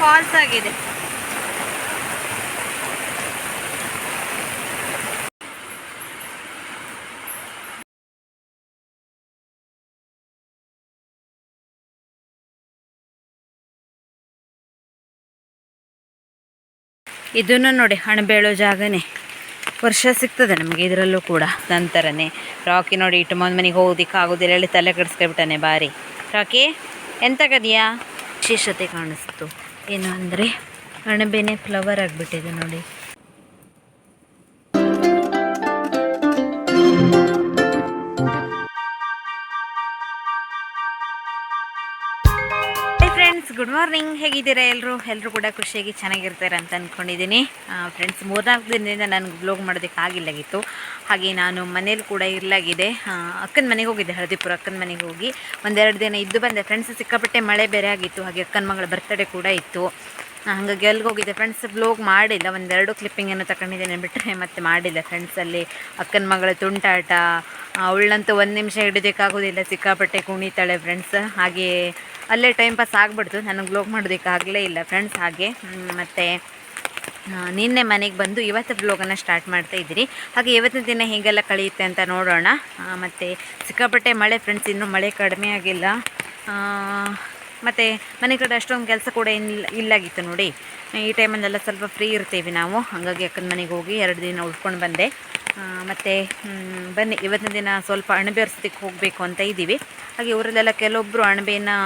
Falls ಆಗಿದೆ. ಇದನ್ನು ನೋಡಿ ಹಣ ಬೇಳೋ ಜಾಗನೇ. ವರ್ಷ ಸಿಗ್ತದೆ ನಮಗೆ ಇದರಲ್ಲೂ ಕೂಡ ನಂತರನೇ. ರಾಕಿ ನೋಡಿ ಇಟ್ಟು ಮೊದ್ ಮನೆಗೆ ಹೋಗೋದಿಕ್ಕೆ ಆಗೋದಿಲ್ಲ ಹೇಳಿ ತಲೆ ಕೆಡಿಸ್ಕೊಬಿಟ್ಟಾನೆ ಬಾರಿ. ರಾಕಿ, ಎಂತ ಕದಿಯಾ ವಿಶೇಷತೆ ಕಾಣಿಸ್ತು. ಏನು ಅಂದರೆ ಅಣಬೆನೆ ಫ್ಲವರ್ ಆಗಿಬಿಟ್ಟಿದೆ ನೋಡಿ. ಗುಡ್ ಮಾರ್ನಿಂಗ್, ಹೇಗಿದ್ದೀರಾ ಎಲ್ಲರೂ ಎಲ್ಲರೂ ಕೂಡ ಖುಷಿಯಾಗಿ ಚೆನ್ನಾಗಿರ್ತಾರೆ ಅಂತ ಅಂದ್ಕೊಂಡಿದ್ದೀನಿ ಫ್ರೆಂಡ್ಸ್ ಮೂರ್ನಾಲ್ಕು ದಿನದಿಂದ ನನಗೆ ಬ್ಲಾಗ್ ಮಾಡೋದಕ್ಕೆ ಆಗಿಲ್ಲಾಗಿತ್ತು ಹಾಗೆ ನಾನು ಮನೇಲಿ ಕೂಡ ಇರಲಾಗಿದೆ. ಅಕ್ಕನ ಮನೆಗೆ ಹೋಗಿದ್ದೆ, ಹಳದಿಪುರ ಅಕ್ಕನ ಮನೆಗೆ ಹೋಗಿ. ಒಂದೆರಡು ದಿನ ಇದ್ದು ಬಂದೆ. ಫ್ರೆಂಡ್ಸ್ ಸಿಕ್ಕಾಪಟ್ಟೆ ಮಳೆ ಬೇರೆ ಆಗಿತ್ತು. ಹಾಗೆ ಅಕ್ಕನ ಮಗಳ ಬರ್ತಡೇ ಕೂಡ ಇತ್ತು. ಹಾಗಾಗಿ ಎಲ್ಲಿಗೆ ಹೋಗಿದ್ದೆ. ಫ್ರೆಂಡ್ಸ್ ಬ್ಲೋಗ್ ಮಾಡಿಲ್ಲ. ಒಂದೆರಡು ಕ್ಲಿಪ್ಪಿಂಗನ್ನು ತಗೊಂಡಿದ್ದೇನೆ ಬಿಟ್ಟರೆ ಮತ್ತೆ ಮಾಡಿಲ್ಲ. ಫ್ರೆಂಡ್ಸಲ್ಲಿ ಅಕ್ಕನ ಮಗಳ ತುಂಟಾಟ ಅವಳಂತೂ ಒಂದು ನಿಮಿಷ ಹಿಡಿಯೋದಕ್ಕಾಗೋದಿಲ್ಲ ಸಿಕ್ಕಾಪಟ್ಟೆ ಕುಣಿತಾಳೆ ಫ್ರೆಂಡ್ಸ್ ಹಾಗೆ ಅಲ್ಲೇ ಟೈಮ್ ಪಾಸ್ ಆಗಿಬಿಡ್ತು. ನನಗೆ ಬ್ಲಾಗ್ ಮಾಡೋದಕ್ಕಾಗಲೇ ಇಲ್ಲ ಫ್ರೆಂಡ್ಸ್ ಹಾಗೆ. ಮತ್ತು ನಿನ್ನೆ ಮನೆಗೆ ಬಂದು ಇವತ್ತು ಬ್ಲಾಗನ್ನು ಸ್ಟಾರ್ಟ್ ಮಾಡ್ತಾ ಇದ್ದೀರಿ. ಹಾಗೆ ಇವತ್ತಿನ ದಿನ ಹೇಗೆಲ್ಲ ಕಳೆಯುತ್ತೆ ಅಂತ ನೋಡೋಣ. ಮತ್ತು ಸಿಕ್ಕಾಪಟ್ಟೆ ಮಳೆ ಫ್ರೆಂಡ್ಸ್ ಇನ್ನೂ ಮಳೆ ಕಡಿಮೆ ಆಗಿಲ್ಲ. ಮತ್ತು ಮನೆ ಕಡೆ ಅಷ್ಟೊಂದು ಕೆಲಸ ಕೂಡ ಇಲ್ಲ ಇಲ್ಲಾಗಿತ್ತು ನೋಡಿ. ಈ ಟೈಮಲ್ಲೆಲ್ಲ ಸ್ವಲ್ಪ ಫ್ರೀ ಇರ್ತೀವಿ ನಾವು. ಹಾಗಾಗಿ ಅಕ್ಕನ ಮನೆಗೆ ಹೋಗಿ ಎರಡು ದಿನ ಉಳ್ಕೊಂಡು ಬಂದೆ. ಮತ್ತು ಬನ್ನಿ. ಇವತ್ತಿನ ದಿನ ಸ್ವಲ್ಪ ಅಣಬೆ ಅರ್ಸೋದಕ್ಕೆ ಹೋಗಬೇಕು ಅಂತ ಇದ್ದೀವಿ ಹಾಗೆ ಊರಲ್ಲೆಲ್ಲ ಕೆಲವೊಬ್ಬರು ಅಣಬೆಯನ್ನು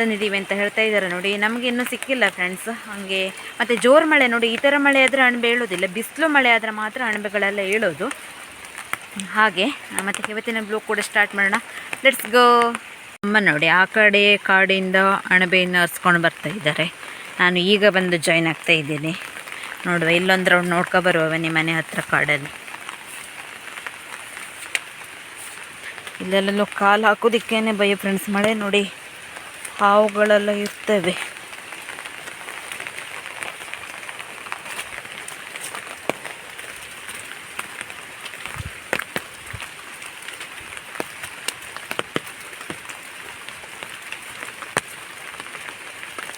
ತಂದಿದ್ದೀವಿ ಅಂತ ಹೇಳ್ತಾ ಇದ್ದಾರೆ ನೋಡಿ. ನಮಗೆ ಇನ್ನೂ ಸಿಕ್ಕಿಲ್ಲ ಫ್ರೆಂಡ್ಸ್ ಹಾಗೆ ಮತ್ತು ಜೋರು ಮಳೆ ನೋಡಿ, ಈ ಥರ ಮಳೆ ಆದರೆ ಅಣಬೆ ಹೇಳೋದಿಲ್ಲ ಬಿಸಿಲು ಮಳೆ ಆದರೆ ಮಾತ್ರ ಅಣಬೆಗಳೆಲ್ಲ ಹೇಳೋದು ಹಾಗೆ, ಮತ್ತು ಇವತ್ತಿನ ಬ್ಲೂ ಕೂಡ ಸ್ಟಾರ್ಟ್ ಮಾಡೋಣ. ಲೆಟ್ಸ್ ಗೋ ಅಮ್ಮ ನೋಡಿ, ಆ ಕಡೆ ಕಾಡಿಂದ ಅಣಬೆಯನ್ನು ಹರಿಸ್ಕೊಂಡು ಬರ್ತಾ ಇದ್ದಾರೆ. ನಾನು ಈಗ ಬಂದು ಜಾಯ್ನ್ ಆಗ್ತಾ ಇದ್ದೀನಿ. ನೋಡುವ, ಇಲ್ಲೊಂದು ರೌಂಡ್ ನೋಡ್ಕೊ ಬರುವ ಬನ್ನಿ ಮನೆ ಹತ್ರ ಕಾಡಲ್ಲಿ. ಇಲ್ಲೆಲ್ಲೂ ಕಾಲು ಹಾಕೋದಿಕ್ಕೇನೆ ಭಯ ಫ್ರೆಂಡ್ಸ್ ಮಳೆ ನೋಡಿ. ಹಾವುಗಳೆಲ್ಲ ಇರ್ತವೆ.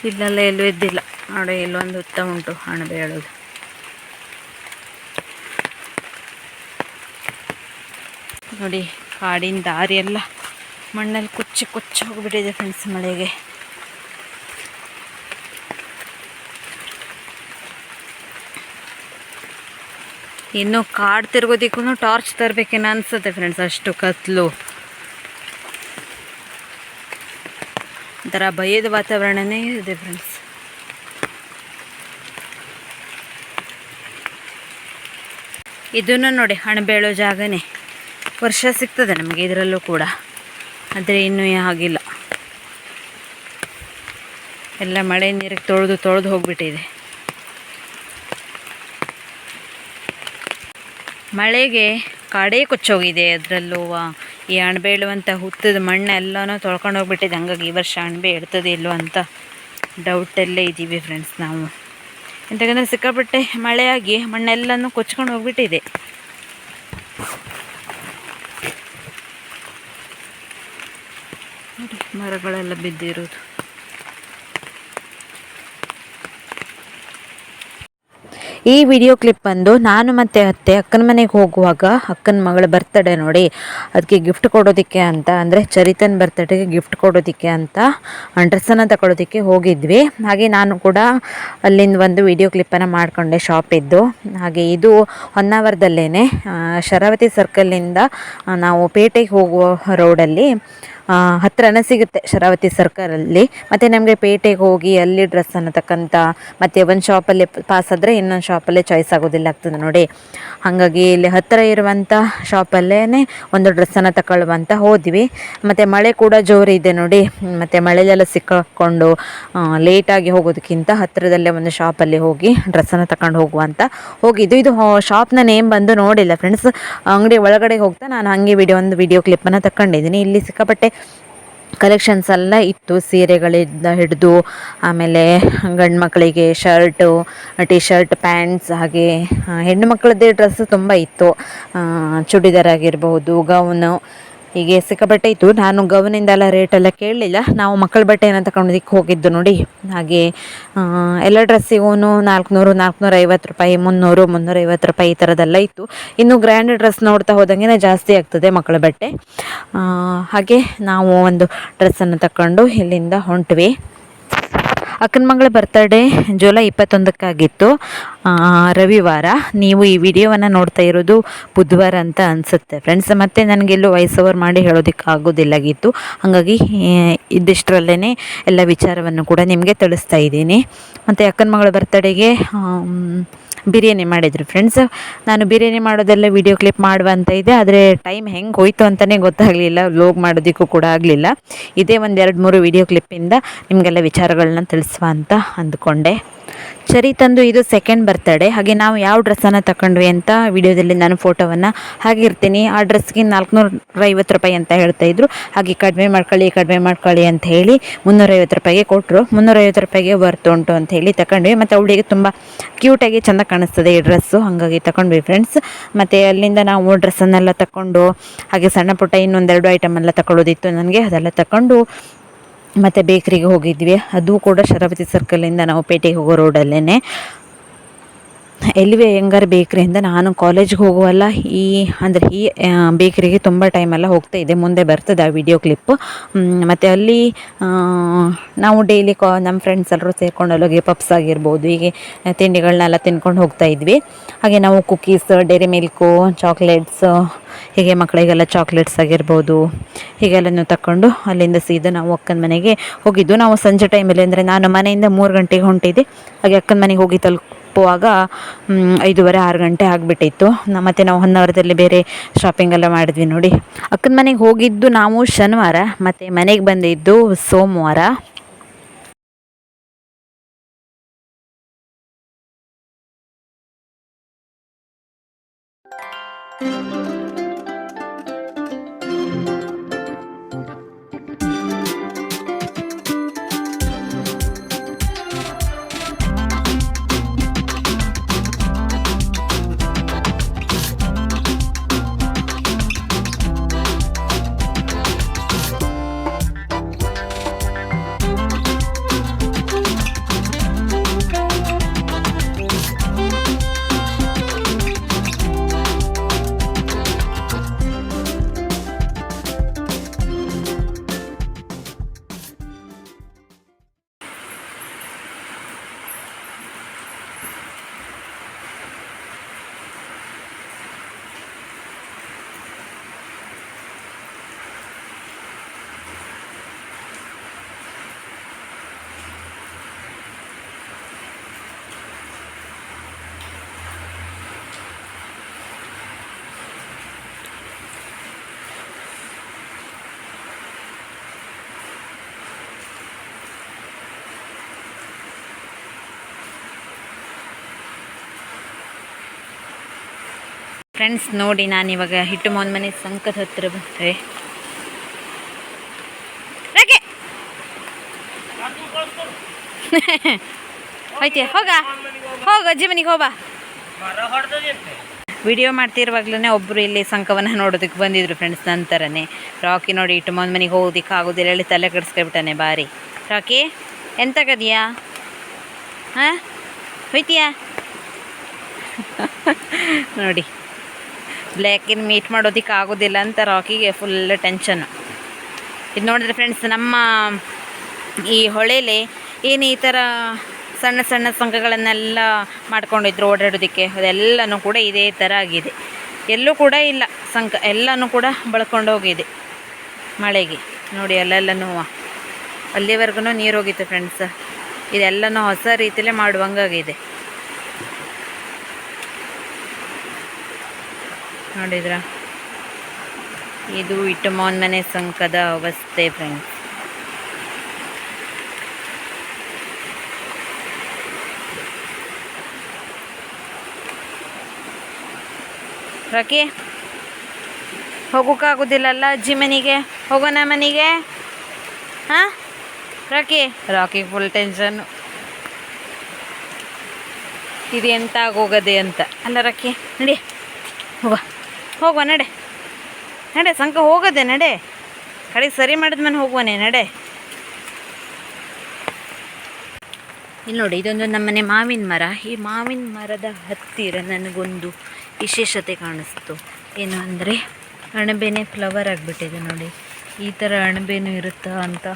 ಇಲ್ಲೆಲ್ಲ ಎಲ್ಲೂ ಇದ್ದಿಲ್ಲ. ನೋಡಿ ಇಲ್ಲೊಂದು ಉತ್ತಮ ಉಂಟು ಅಣಬೆ ಹೇಳೋದು ನೋಡಿ ಕಾಡಿನ ದಾರಿ ಎಲ್ಲ ಮಣ್ಣಲ್ಲಿ ಕುಚ್ಚಿ ಕುಚ್ಚಿ ಹೋಗಿಬಿಟ್ಟಿದೆ ಫ್ರೆಂಡ್ಸ್ ಮಳೆಗೆ. ಇನ್ನು ಕಾಡು ತಿರ್ಗೋದಿಕ್ಕೂ ಟಾರ್ಚ್ ತರಬೇಕೇನೋ ಅನಿಸುತ್ತೆ ಫ್ರೆಂಡ್ಸ್ ಅಷ್ಟು ಕತ್ಲು. ಒಂಥರ ಭಯದ ವಾತಾವರಣನೇ ಇದೆ ಫ್ರೆಂಡ್ಸ್ ಇದನ್ನು ನೋಡಿ ಹಣಬೇಳೋ ಜಾಗನೇ. ವರ್ಷ ಸಿಗ್ತದೆ ನಮಗೆ ಇದರಲ್ಲೂ ಕೂಡ. ಆದರೆ ಇನ್ನೂ ಆಗಿಲ್ಲ ಎಲ್ಲ ಮಳೆ ನೀರಿಗೆ ತೊಳೆದು ತೊಳೆದು ಹೋಗ್ಬಿಟ್ಟಿದೆ. ಮಳೆಗೆ ಕಾಡೇ ಕೊಚ್ಚೋಗಿದೆ ಅದರಲ್ಲೂ ಈ ಅಣಬೆ ಇಳುವಂಥ ಹುತ್ತದ ಮಣ್ಣು ಎಲ್ಲನೂ ತೊಳ್ಕೊಂಡು ಹೋಗ್ಬಿಟ್ಟಿದೆ. ಹಂಗಾಗಿ ಈ ವರ್ಷ ಅಣಬೆ ಇಡ್ತದೆ ಇಲ್ಲೋ ಅಂತ ಡೌಟಲ್ಲೇ ಇದ್ದೀವಿ ಫ್ರೆಂಡ್ಸ್ ನಾವು. ಎಂತಕ್ಕಂದರೆ ಸಿಕ್ಕಾಪಟ್ಟೆ ಮಳೆಯಾಗಿ ಮಣ್ಣೆಲ್ಲನೂ ಕೊಚ್ಕೊಂಡು ಹೋಗ್ಬಿಟ್ಟಿದೆ. ಮರಗಳೆಲ್ಲ ಬಿದ್ದಿರೋದು. ಈ ವಿಡಿಯೋ ಕ್ಲಿಪ್ ಬಂದು ನಾನು ಮತ್ತು ಅತ್ತೆ ಅಕ್ಕನ ಮನೆಗೆ ಹೋಗುವಾಗ ಅಕ್ಕನ ಮಗಳ ಬರ್ತಡೇ ನೋಡಿ ಅದಕ್ಕೆ ಗಿಫ್ಟ್ ಕೊಡೋದಕ್ಕೆ ಅಂತ ಅಂದರೆ ಚರಿತನ್ ಬರ್ತಡೇಗೆ ಗಿಫ್ಟ್ ಕೊಡೋದಕ್ಕೆ ಅಂತ ಡ್ರೆಸ್ಸನ್ನು ತಗೊಳ್ಳೋದಕ್ಕೆ ಹೋಗಿದ್ವಿ. ಹಾಗೆ ನಾನು ಕೂಡ ಅಲ್ಲಿಂದ ಒಂದು ವಿಡಿಯೋ ಕ್ಲಿಪ್ಪನ್ನು ಮಾಡಿಕೊಂಡೆ ಶಾಪಿದ್ದು ಹಾಗೆ ಇದು ಹೊನ್ನಾವರದಲ್ಲೇ ಶರಾವತಿ ಸರ್ಕಲ್ನಿಂದ ನಾವು ಪೇಟೆಗೆ ಹೋಗುವ ರೋಡಲ್ಲಿ ಆ, ಹತ್ರನೇ ಸಿಗುತ್ತೆ ಶರಾವತಿ ಸರ್ಕಲಲ್ಲಿ ಮತ್ತು ನಮಗೆ ಪೇಟೆಗೆ ಹೋಗಿ ಅಲ್ಲಿ ಡ್ರೆಸ್ಸನ್ನು ತಕ್ಕಂಥ ಮತ್ತು ಒಂದು ಶಾಪಲ್ಲಿ ಪಾಸ್ ಆದರೆ ಇನ್ನೊಂದು ಶಾಪಲ್ಲೇ ಚಾಯ್ಸ್ ಆಗೋದಿಲ್ಲ ಆಗ್ತದೆ ನೋಡಿ. ಹಾಗಾಗಿ ಇಲ್ಲಿ ಹತ್ತಿರ ಇರುವಂಥ ಶಾಪಲ್ಲೇ ಒಂದು ಡ್ರೆಸ್ಸನ್ನು ತಗೊಳ್ಳುವಂತ ಹೋದ್ವಿ. ಮತ್ತು ಮಳೆ ಕೂಡ ಜೋರು ಇದೆ ನೋಡಿ. ಮತ್ತು ಮಳೆಲೆಲ್ಲ ಸಿಕ್ಕಾಕೊಂಡು ಲೇಟಾಗಿ ಹೋಗೋದಕ್ಕಿಂತ ಹತ್ತಿರದಲ್ಲೇ ಒಂದು ಶಾಪಲ್ಲಿ ಹೋಗಿ ಡ್ರೆಸ್ಸನ್ನು ತಗೊಂಡು ಹೋಗುವಂತ ಹೋಗಿದ್ದು. ಇದು ಶಾಪ್ನ ನೇಮ್ ಬಂದು ನೋಡಿಲ್ಲ. ಫ್ರೆಂಡ್ಸ್ ಅಂಗಡಿ ಒಳಗಡೆ ಹೋಗ್ತಾ ನಾನು ಹಾಗೆ ವಿಡಿಯೋ ಒಂದು ವಿಡಿಯೋ ಕ್ಲಿಪ್ಪನ್ನು ತಗೊಂಡಿದ್ದೀನಿ ಇಲ್ಲಿ ಸಿಕ್ಕಾಪಟ್ಟೆ ಕಲೆಕ್ಷನ್ಸ್ ಎಲ್ಲ ಇತ್ತು ಸೀರೆಗಳಿಂದ ಹಿಡಿದು, ಆಮೇಲೆ ಗಂಡು ಮಕ್ಕಳಿಗೆ ಶರ್ಟು ಟಿ ಶರ್ಟ್ ಪ್ಯಾಂಟ್ಸ್ ಹಾಗೆ ಹೆಣ್ಣು ಮಕ್ಕಳದ್ದೇ ಡ್ರೆಸ್ ತುಂಬ ಇತ್ತು. ಚೂಡಿದಾರ್ ಆಗಿರ್ಬೋದು ಗೌನು ಹೀಗೆ ಸಿಕ್ಕಾಪಟ್ಟೆ ಇತ್ತು. ನಾನು ಗೌನಿಂದೆಲ್ಲ ರೇಟೆಲ್ಲ ಕೇಳಲಿಲ್ಲ. ನಾವು ಮಕ್ಕಳ ಬಟ್ಟೆನ ತಗೊಂಡಿದ್ದಕ್ಕೆ ಹೋಗಿದ್ದು ನೋಡಿ. ಹಾಗೆ ಎಲ್ಲ ಡ್ರೆಸ್ಸಿಗೂ ನಾಲ್ಕುನೂರು ನಾಲ್ಕುನೂರ ಐವತ್ತು ರೂಪಾಯಿ, ಮುನ್ನೂರು, ಮುನ್ನೂರೈವತ್ತು ರೂಪಾಯಿ ಈ ಥರದ್ದೆಲ್ಲ ಇತ್ತು. ಇನ್ನು ಗ್ರ್ಯಾಂಡ್ ಡ್ರೆಸ್ ನೋಡ್ತಾ ಹೋದಂಗೆ ಜಾಸ್ತಿ ಆಗ್ತದೆ ಮಕ್ಕಳ ಬಟ್ಟೆ. ಹಾಗೆ ನಾವು ಒಂದು ಡ್ರೆಸ್ಸನ್ನು ತಗೊಂಡು ಇಲ್ಲಿಂದ ಹೊಂಟ್ವಿ. ಅಕ್ಕನ ಮಗಳ ಬರ್ತಡೇ ಜುಲೈ ಇಪ್ಪತ್ತೊಂದಕ್ಕಾಗಿತ್ತು. ರವಿವಾರ ನೀವು ಈ ವಿಡಿಯೋವನ್ನು ನೋಡ್ತಾ ಇರೋದು ಬುಧವಾರ ಅಂತ ಅನಿಸುತ್ತೆ. ಫ್ರೆಂಡ್ಸ್ ಮತ್ತು ನನಗೆಲ್ಲೂ ವಾಯ್ಸ್ ಓವರ್ ಮಾಡಿ ಹೇಳೋದಕ್ಕೆ ಆಗೋದಿಲ್ಲಾಗಿತ್ತು ಹಾಗಾಗಿ ಇದ್ದಿಷ್ಟರಲ್ಲೇ ಎಲ್ಲ ವಿಚಾರವನ್ನು ಕೂಡ ನಿಮಗೆ ತಿಳಿಸ್ತಾ ಇದ್ದೀನಿ. ಮತ್ತು ಅಕ್ಕನ ಮಗಳ ಬರ್ತಡೇಗೆ ಬಿರಿಯಾನಿ ಮಾಡಿದ್ರು ಫ್ರೆಂಡ್ಸ್ ನಾನು ಬಿರಿಯಾನಿ ಮಾಡೋದೆಲ್ಲ ವಿಡಿಯೋ ಕ್ಲಿಪ್ ಮಾಡುವಂತ ಇದೆ ಆದರೆ ಟೈಮ್ ಹೆಂಗೆ ಹೋಯ್ತು ಅಂತಲೇ ಗೊತ್ತಾಗಲಿಲ್ಲ ಲೋಗ್ ಮಾಡೋದಕ್ಕೂ ಕೂಡ ಆಗಲಿಲ್ಲ. ಇದೇ ಒಂದು ಎರಡು ಮೂರು ವಿಡಿಯೋ ಕ್ಲಿಪ್ಪಿಂದ ನಿಮಗೆಲ್ಲ ವಿಚಾರಗಳನ್ನ ತಿಳಿಸುವ ಅಂತ ಅಂದ್ಕೊಂಡೆ. ಚರಿ ತಂದು ಇದು ಸೆಕೆಂಡ್ ಬರ್ತಡೇ ಹಾಗೆ ನಾವು ಯಾವ ಡ್ರೆಸ್ಸನ್ನು ತಗೊಂಡ್ವಿ ಅಂತ ವಿಡಿಯೋದಲ್ಲಿ ನಾನು ಫೋಟೋವನ್ನು ಹಾಗಿರ್ತೀನಿ. ಆ ಡ್ರೆಸ್ಗೆ ನಾಲ್ಕುನೂರ ಐವತ್ತು ರೂಪಾಯಿ ಅಂತ ಹೇಳ್ತಾ ಇದ್ರು. ಹಾಗೆ ಕಡಿಮೆ ಮಾಡ್ಕೊಳ್ಳಿ ಕಡಿಮೆ ಮಾಡ್ಕೊಳ್ಳಿ ಅಂತ ಹೇಳಿ ಮುನ್ನೂರೈವತ್ತು ರೂಪಾಯಿಗೆ ಕೊಟ್ಟರು ಮುನ್ನೂರೈವತ್ತು ರೂಪಾಯಿಗೆ ಬರ್ತು ಉಂಟು ಅಂತ ಹೇಳಿ ತಗೊಂಡ್ವಿ ಮತ್ತು ಅವಳಿಗೆ ತುಂಬ ಕ್ಯೂಟಾಗಿ ಚೆಂದ ಕಾಣಿಸ್ತದೆ ಈ ಡ್ರೆಸ್ಸು ಹಾಗಾಗಿ ತಗೊಂಡ್ವಿ ಫ್ರೆಂಡ್ಸ್ ಮತ್ತು ಅಲ್ಲಿಂದ ನಾವು ಡ್ರೆಸ್ಸನ್ನೆಲ್ಲ ತಗೊಂಡು ಹಾಗೆ ಸಣ್ಣ ಪುಟ್ಟ ಇನ್ನೊಂದೆರಡು ಐಟಮ್ ಎಲ್ಲ ತಗೊಳ್ಳೋದಿತ್ತು ನನಗೆ. ಅದೆಲ್ಲ ತಗೊಂಡು ಮತ್ತು ಬೇಕ್ರಿಗೆ ಹೋಗಿದ್ವಿ. ಅದು ಕೂಡ ಶರಾವತಿ ಸರ್ಕಲಿಂದ ನಾವು ಪೇಟೆಗೆ ಹೋಗೋ ರೋಡಲ್ಲೇ ಎಲ್ವಿ ಹೆಂಗಾರ ಬೇಕ್ರಿಯಿಂದ ನಾನು ಕಾಲೇಜ್ಗೆ ಹೋಗುವಲ್ಲ, ಈ ಅಂದರೆ ಈ ಬೇಕ್ರಿಗೆ ತುಂಬ ಟೈಮೆಲ್ಲ ಹೋಗ್ತಾ ಇದೆ. ಮುಂದೆ ಬರ್ತದೆ ಆ ವಿಡಿಯೋ ಕ್ಲಿಪ್ ಮತ್ತು ಅಲ್ಲಿ ನಾವು ಡೈಲಿ ಕಾ ನಮ್ಮ ಫ್ರೆಂಡ್ಸ್ ಎಲ್ಲರೂ ಸೇರ್ಕೊಂಡು ಅಲ್ಲೋಗಿ ಪಪ್ಸ್ ಆಗಿರ್ಬೋದು, ಹೀಗೆ ತಿಂಡಿಗಳನ್ನೆಲ್ಲ ತಿನ್ಕೊಂಡು ಹೋಗ್ತಾ ಇದ್ವಿ. ಹಾಗೆ ನಾವು ಕುಕ್ಕೀಸ್ ಡೈರಿ ಮಿಲ್ಕು ಚಾಕ್ಲೇಟ್ಸ್ ಹೀಗೆ ಮಕ್ಕಳಿಗೆಲ್ಲ ಚಾಕ್ಲೇಟ್ಸ್ ಆಗಿರ್ಬೋದು, ಹೀಗೆಲ್ಲನೂ ತಗೊಂಡು ಅಲ್ಲಿಂದ ಸೀದಾ ನಾವು ಅಕ್ಕನ ಮನೆಗೆ ಹೋಗಿದ್ದು. ನಾವು ಸಂಜೆ ಟೈಮಲ್ಲಿ ಅಂದರೆ ನಾನು ಮನೆಯಿಂದ ಮೂರು ಗಂಟೆಗೆ ಹೊಂಟಿದ್ದೆ. ಹಾಗೆ ಅಕ್ಕನ ಮನೆಗೆ ಹೋಗಿ ತಲುಪುವಾಗ ಐದೂವರೆ, ಆರು ಗಂಟೆ ಆಗಿಬಿಟ್ಟಿತ್ತು. ಮತ್ತು ನಾವು ಹೊನ್ನಾವರದಲ್ಲಿ ಬೇರೆ ಶಾಪಿಂಗ್ ಎಲ್ಲ ಮಾಡಿದ್ವಿ ನೋಡಿ. ಅಕ್ಕನ ಮನೆಗೆ ಹೋಗಿದ್ದು ನಾವು ಶನಿವಾರ, ಮತ್ತು ಮನೆಗೆ ಬಂದಿದ್ದು ಸೋಮವಾರ. ಫ್ರೆಂಡ್ಸ್ ನೋಡಿ ನಾನಿವಾಗ ಹಿಟ್ಟು ಮೋನ್ ಮನೆ ಸಂಕದ ಹತ್ತಿರ ಬರ್ತೇವೆ ಹೋಯ್ತೀಯ? ಹೋಗ. ಹೋಗ, ಅಜ್ಜಿ ಹೋಗ ವಿಡಿಯೋ ಮಾಡ್ತಿರುವಾಗ್ಲೇ ಒಬ್ಬರು ಇಲ್ಲಿ ಸಂಕವನ್ನು ನೋಡೋದಕ್ಕೆ ಬಂದಿದ್ರು ಫ್ರೆಂಡ್ಸ್ ನಂತರನೇ. ರಾಕಿ ನೋಡಿ ಇಟ್ಟು ಮೊಂದು ಮನೆಗೆ ಹೋಗೋದಕ್ಕೆ ಆಗೋದಿಲ್ಲ, ಹೇಳಿ ತಲೆ ಕೆಡಿಸ್ಕೊಬಿಟ್ಟಾನೆ ಬಾರಿ. ರಾಕಿ ಎಂತಗದಿಯಾ ಹಾಂ? ಹೋಯ್ತೀಯಾ? ನೋಡಿ. ಬ್ಲ್ಯಾಕಿನ ಮೀಟ್ ಮಾಡೋದಕ್ಕೆ ಆಗೋದಿಲ್ಲ ಅಂತ ರಾಕಿಗೆ ಫುಲ್ ಟೆನ್ಷನ್ ಇದು ನೋಡಿದ್ರೆ ಫ್ರೆಂಡ್ಸ್ ನಮ್ಮ ಈ ಹೊಳೆಲಿ ಏನು ಈ ಥರ ಸಣ್ಣ ಸಣ್ಣ ಸಂಘಗಳನ್ನೆಲ್ಲ ಮಾಡ್ಕೊಂಡಿದ್ರು ಓಡಾಡೋದಕ್ಕೆ, ಅದೆಲ್ಲನೂ ಕೂಡ ಇದೇ ಥರ ಆಗಿದೆ. ಎಲ್ಲೂ ಕೂಡ ಇಲ್ಲ, ಸಂಘ ಎಲ್ಲನೂ ಕೂಡ ಬಳ್ಕೊಂಡು ಹೋಗಿದೆ ಮಳೆಗೆ. ನೋಡಿ ಅಲ್ಲೆಲ್ಲನೂ ಅಲ್ಲಿವರೆಗೂ ನೀರು ಹೋಗಿತ್ತು ಫ್ರೆಂಡ್ಸ್ ಇದೆಲ್ಲನೂ ಹೊಸ ರೀತಿಯಲ್ಲೇ ಮಾಡುವಂಗಾಗಿದೆ. ನೋಡಿದ್ರ? ಇದು ಇಟಮೋನ್ ಮೋನ್ ಸಂಕದ ಅವಸ್ಥೆ ಫ್ರೆಂಡ್ಸ್ ರಾಕಿ ಹೋಗೋಕ್ಕಾಗೋದಿಲ್ಲಲ್ಲ ಅಜ್ಜಿ ಮನೆಗೆ ಹೋಗೋಣ ಮನೆಗೆ? ಹಾಂ? ರಾಕಿ ರಾಕಿ ಫುಲ್ ಟೆನ್ಷನ್ನು ಇದು ಎಂತ ಆಗೋಗದೆ ಅಂತ. ಅಲ್ಲ ರಾಕಿ, ನಡಿ, ಹೋಗ. ಹೋಗುವ, ನಡೆ. ನಡೆ, ಸಂಕ ಹೋಗದೆ, ನಡೆ. ಕಡೆ ಸರಿ ಮಾಡಿದ್ಮೇಲೆ ಹೋಗುವನೇ, ನಡೆ. ಇಲ್ಲಿ ನೋಡಿ, ಇದೊಂದು ನಮ್ಮನೆ ಮಾವಿನ ಮರ. ಈ ಮಾವಿನ ಮರದ ಹತ್ತಿರ ನನಗೊಂದು ವಿಶೇಷತೆ ಕಾಣಿಸ್ತು. ಏನು ಅಂದರೆ, ಅಣಬೆನೇ ಫ್ಲವರ್ ಆಗಿಬಿಟ್ಟಿದೆ ನೋಡಿ. ಈ ಥರ ಅಣಬೆನೂ ಇರುತ್ತಾ ಅಂತ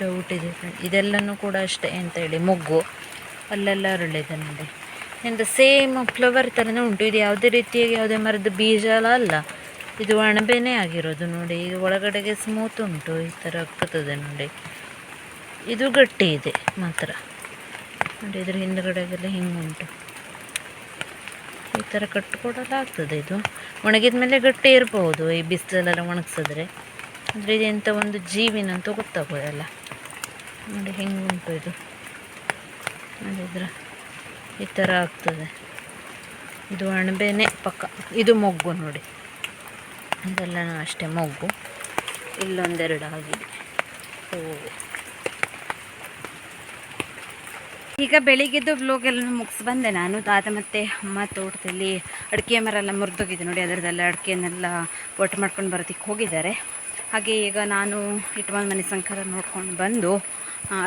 ಡೌಟ್ ಇದೆ. ಇದೆಲ್ಲನೂ ಕೂಡ ಅಷ್ಟೇ ಅಂತ ಹೇಳಿ, ಮೊಗ್ಗು. ಅಲ್ಲೆಲ್ಲ ಅರಳಿದೆ ನೋಡಿ. ಎಂದು ಸೇಮ್ ಫ್ಲವರ್ ಥರನೇ ಉಂಟು. ಇದು ಯಾವುದೇ ರೀತಿಯಾಗಿ ಯಾವುದೇ ಮರದ ಬೀಜ ಎಲ್ಲ ಅಲ್ಲ. ಇದು ಅಣಬೆನೇ ಆಗಿರೋದು ನೋಡಿ. ಇದು ಒಳಗಡೆಗೆ ಸ್ಮೂತ್ ಉಂಟು. ಈ ಥರ ಆಗ್ತದೆ ನೋಡಿ. ಇದು ಗಟ್ಟಿ ಇದೆ ಮಾತ್ರ. ನೋಡಿ, ಇದ್ರ ಹಿಂದ್ಗಡೆಗೆಲ್ಲ ಹಿಂಗೆ ಉಂಟು ಈ ಥರ ಕಟ್ಕೊಡಲ್ಲ ಆಗ್ತದೆ ಇದು. ಒಣಗಿದ ಮೇಲೆ ಗಟ್ಟಿ ಇರ್ಬೋದು. ಈ ಬಿಸಿಲಲ್ಲೆಲ್ಲ ಒಣಗಿಸಿದ್ರೆ. ಅಂದರೆ ಇದು ಎಂಥ ಒಂದು ಜೀವಿನಂತ ಗೊತ್ತಾಗೋದಲ್ಲ ನೋಡಿ ಹೆಂಗೆ ಉಂಟು ಇದು ನೋಡಿದ್ರ ಈ ಥರ ಆಗ್ತದೆ. ಇದು ಅಣಬೆನೇ ಪಕ್ಕ. ಇದು ಮೊಗ್ಗು ನೋಡಿ. ಇದೆಲ್ಲನೂ ಅಷ್ಟೇ ಮೊಗ್ಗು. ಇಲ್ಲೊಂದೆರಡು ಆಗಿದೆ. ಹೂ ಈಗ ಬೆಳಿಗ್ಗೆದ್ದು ಬ್ಲೋಗೆಲ್ಲ ಮುಗಿಸಿ ಬಂದೆ. ನಾನು ತಾತ ಮತ್ತು ಅಮ್ಮ ತೋಟದಲ್ಲಿ ಅಡಿಕೆ ಮರ ಎಲ್ಲ ಮುರಿದೋಗಿದೆ ನೋಡಿ. ಅದರದೆಲ್ಲ ಅಡಿಕೆನೆಲ್ಲ ಒಟ್ಟು ಮಾಡ್ಕೊಂಡು ಬರೋದಕ್ಕೆ ಹೋಗಿದ್ದಾರೆ. ಹಾಗೆ ಈಗ ನಾನು ಇಟ್ಕೊಂಡು ಮನೆ ಸಂಕಾರ ನೋಡ್ಕೊಂಡು ಬಂದು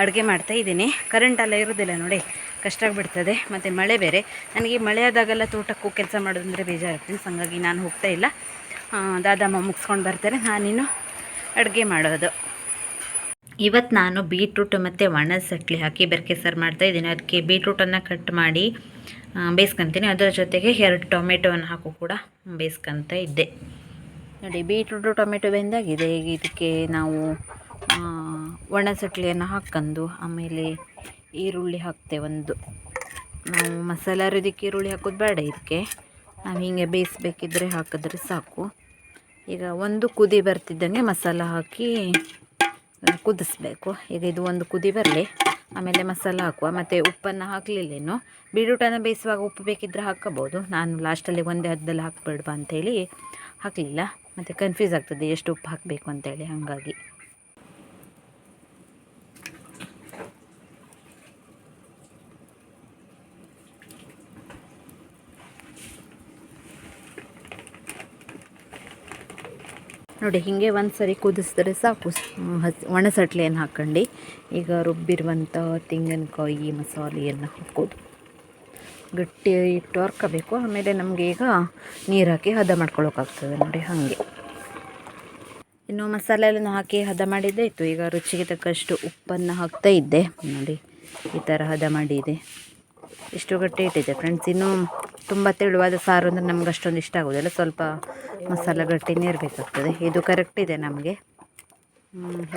ಅಡುಗೆ ಮಾಡ್ತಾ ಇದ್ದೀನಿ. ಕರೆಂಟ್ ಎಲ್ಲ ಇರೋದಿಲ್ಲ ನೋಡಿ. ಕಷ್ಟ ಆಗಿಬಿಡ್ತದೆ ಮತ್ತು ಮಳೆ ಬೇರೆ. ನನಗೆ ಮಳೆ ಆದಾಗೆಲ್ಲ ತೋಟಕ್ಕೂ ಕೆಲಸ ಮಾಡೋದಂದರೆ ಬೇಜಾರಾಗ್ತೀನಿ ಹಾಗಾಗಿ ನಾನು ಹೋಗ್ತಾ ಇಲ್ಲ. ದಾದಮ್ಮ ಮುಗಿಸ್ಕೊಂಡು ಬರ್ತಾರೆ. ನಾನಿನ್ನು ಅಡುಗೆ ಮಾಡೋದು. ಇವತ್ತು ನಾನು ಬೀಟ್ರೂಟ್ ಮತ್ತು ಒಣ ಸಟ್ಲಿ ಹಾಕಿ ಬೆರಕೆ ಸಾರು ಮಾಡ್ತಾ ಇದ್ದೀನಿ. ಅದಕ್ಕೆ ಬೀಟ್ರೂಟನ್ನು ಕಟ್ ಮಾಡಿ ಬೇಯಿಸ್ಕೊತೀನಿ. ಅದರ ಜೊತೆಗೆ ಎರಡು ಟೊಮೆಟೊವನ್ನು ಹಾಕು ಕೂಡ ಬೇಯಿಸ್ಕೊತ ಇದ್ದೆ. ನೋಡಿ, ಬೀಟ್ರೂಟು ಟೊಮೆಟೊ ಬೆಂದಾಗಿದೆ. ಈಗ ಇದಕ್ಕೆ ನಾವು ಒಣ ಸಟ್ಲಿಯನ್ನು ಹಾಕ್ಕೊಂಡು ಆಮೇಲೆ ಈರುಳ್ಳಿ ಹಾಕ್ತೇವೆ ಒಂದು. ನಾವು ಮಸಾಲೆ ಅರಿದಕ್ಕೆ ಈರುಳ್ಳಿ ಹಾಕೋದು ಬೇಡ ಇದಕ್ಕೆ. ನಾವು ಹೀಗೆ ಬೇಯಿಸ್ಬೇಕಿದ್ರೆ ಹಾಕಿದ್ರೆ ಸಾಕು. ಈಗ ಒಂದು ಕುದಿ ಬರ್ತಿದ್ದಂಗೆ ಮಸಾಲ ಹಾಕಿ ಕುದಿಸ್ಬೇಕು. ಈಗ ಇದು ಒಂದು ಕುದಿ ಬರಲಿ. ಆಮೇಲೆ ಮಸಾಲ ಹಾಕುವ. ಮತ್ತು ಉಪ್ಪನ್ನು ಹಾಕಲಿಲ್ಲೇನು ಬೀಟ್ರೂಟನ್ನು ಬೇಯಿಸುವಾಗ ಉಪ್ಪು ಬೇಕಿದ್ದರೆ ಹಾಕಬೋದು ನಾನು ಲಾಸ್ಟಲ್ಲಿ ಒಂದೇ ಹದ್ದಲ್ಲಿ ಹಾಕಬೇಡ್ವಾ ಅಂಥೇಳಿ ಹಾಕಲಿಲ್ಲ. ಮತ್ತು ಕನ್ಫ್ಯೂಸ್ ಆಗ್ತದೆ ಎಷ್ಟು ಉಪ್ಪು ಹಾಕಬೇಕು ಅಂತೇಳಿ ಹಾಗಾಗಿ. ನೋಡಿ, ಹೀಗೆ ಒಂದು ಸರಿ ಕುದಿಸಿದ್ರೆ ಸಾಕು. ಹಸ್, ಒಣ ಸಟ್ಲಿಯನ್ನು ಹಾಕ್ಕೊಂಡು ಈಗ ರುಬ್ಬಿರುವಂಥ ತೆಂಗಿನಕಾಯಿ ಮಸಾಲೆಯನ್ನು ಹಾಕೋದು. ಗಟ್ಟಿ ಇಟ್ಟು ಹರ್ಕೋಬೇಕು ಆಮೇಲೆ ನಮಗೆ ಈಗ ನೀರು ಹಾಕಿ ಹದ ಮಾಡ್ಕೊಳ್ಳೋಕ್ಕಾಗ್ತದೆ ನೋಡಿ, ಹಾಗೆ. ಇನ್ನು ಮಸಾಲೆ ಎಲ್ಲ ಹಾಕಿ ಹದ ಮಾಡಿದ್ದೆ ಇತ್ತು ಈಗ ರುಚಿಗೆ ತಕ್ಕಷ್ಟು ಉಪ್ಪನ್ನು ಹಾಕ್ತಾ ಇದ್ದೆ. ನೋಡಿ, ಈ ಥರ ಹದ ಮಾಡಿದೆ. ಇಷ್ಟು ಗಟ್ಟಿ ಇಟ್ಟಿದ್ದೆ ಫ್ರೆಂಡ್ಸ್ ಇನ್ನೂ ತುಂಬ ತೆಳುವಾದ ಸಾರು ಅಂದರೆ ನಮ್ಗೆ ಅಷ್ಟೊಂದು ಇಷ್ಟ ಆಗೋದಿಲ್ಲ. ಸ್ವಲ್ಪ ಮಸಾಲೆ ಗಟ್ಟಿನೇ ಇರಬೇಕಾಗ್ತದೆ ಇದು ಕರೆಕ್ಟ್ ಇದೆ ನಮಗೆ.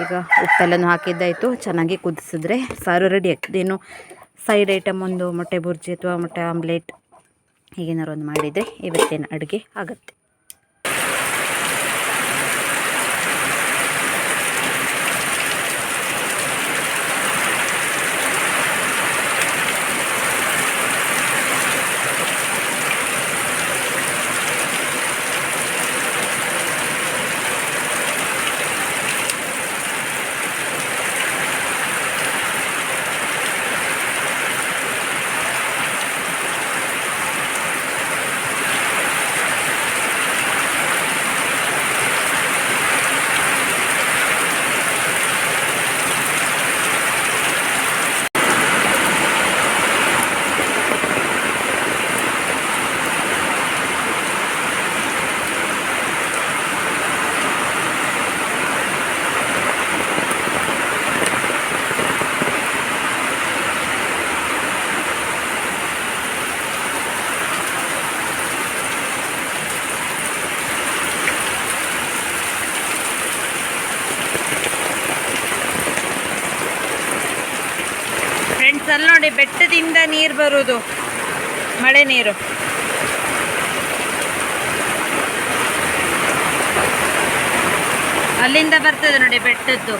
ಈಗ ಉಪ್ಪೆಲ್ಲನೂ ಹಾಕಿದ್ದಾಯಿತು. ಚೆನ್ನಾಗಿ ಕುದಿಸಿದ್ರೆ ಸಾರು ರೆಡಿ ಆಗ್ತದೆ. ಇನ್ನು ಸೈಡ್ ಐಟಮ್ ಒಂದು ಮೊಟ್ಟೆ ಬುರ್ಜಿ ಅಥವಾ ಮೊಟ್ಟೆ ಆಮ್ಲೆಟ್ ಹೀಗೇನಾರು ಒಂದು ಮಾಡಿದರೆ ಇವತ್ತೇನು ಅಡುಗೆ ಆಗುತ್ತೆ ಫ್ರೆಂಡ್ಸ್ ಅಲ್ಲಿ ನೋಡಿ ಬೆಟ್ಟದಿಂದ ನೀರು ಬರೋದು. ಮಳೆ ನೀರು. ಅಲ್ಲಿಂದ ಬರ್ತದೆ ನೋಡಿ ಬೆಟ್ಟದ್ದು.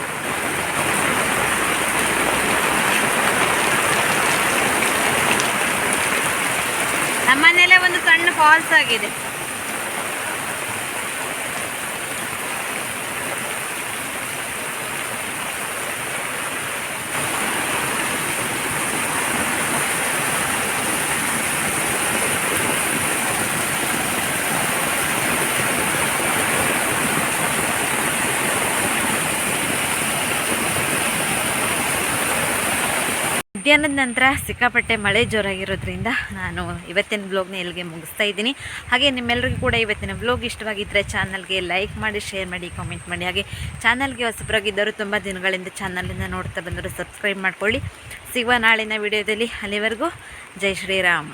ನಮ್ಮನೆಯಲ್ಲೇ ಒಂದು ಸಣ್ಣ ಫಾಲ್ಸ್ ಆಗಿದೆ. ಮಧ್ಯಾಹ್ನದ ನಂತರ ಸಿಕ್ಕಾಪಟ್ಟೆ ಮಳೆ ಜೋರಾಗಿರೋದ್ರಿಂದ ನಾನು ಇವತ್ತಿನ ಬ್ಲಾಗ್ನ ಇಲ್ಲಿಗೆ ಮುಗಿಸ್ತಾ ಇದ್ದೀನಿ. ಹಾಗೆ ನಿಮ್ಮೆಲ್ಲರಿಗೂ ಕೂಡ ಇವತ್ತಿನ ಬ್ಲಾಗ್ ಇಷ್ಟವಾಗಿದ್ದರೆ ಚಾನಲ್ಗೆ ಲೈಕ್ ಮಾಡಿ ಶೇರ್ ಮಾಡಿ ಕಾಮೆಂಟ್ ಮಾಡಿ. ಹಾಗೆ ಚಾನಲ್ಗೆ ಹೊಸಬರಾಗಿದ್ದರು ತುಂಬ ದಿನಗಳಿಂದ ಚಾನಲಿಂದ ನೋಡ್ತಾ ಬಂದರು ಸಬ್ಸ್ಕ್ರೈಬ್ ಮಾಡ್ಕೊಳ್ಳಿ. ಸಿಗುವ ನಾಳಿನ ವಿಡಿಯೋದಲ್ಲಿ ಅಲ್ಲಿವರೆಗೂ ಜೈ ಶ್ರೀರಾಮ್.